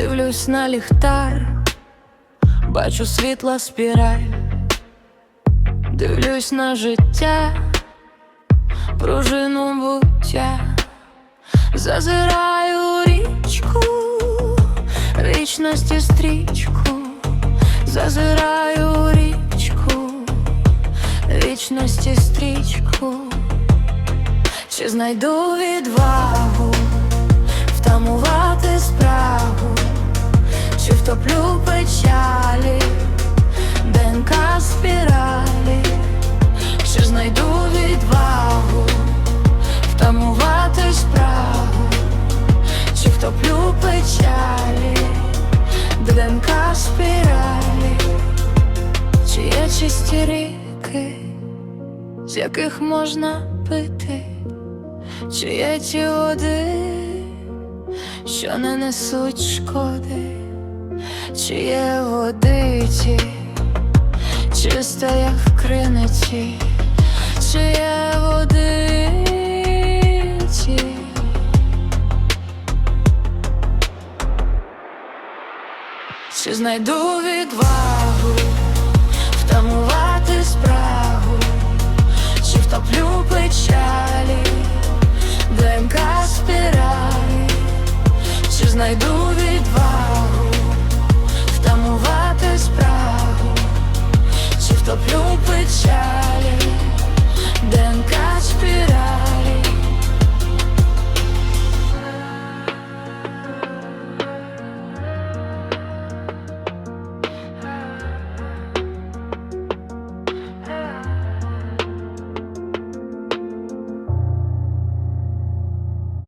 Дивлюсь на ліхтар, бачу світла спіраль, дивлюсь на життя, пружину буття, зазираю річку, річності стрічку, зазираю річку, вічності стрічку, чи знайду відвагу ДНК спіралі, чи є чисті ріки, з яких можна пити, чи є ті води що не несуть шкоди, чи є водиці, чиста, як в криниці, чи є водиці. Чи знайду відвагу втамувати спрагу, чи втоплю печалі, ДНК спіралі, чи знайду відвагу втамувати спрагу, чи втоплю печалі.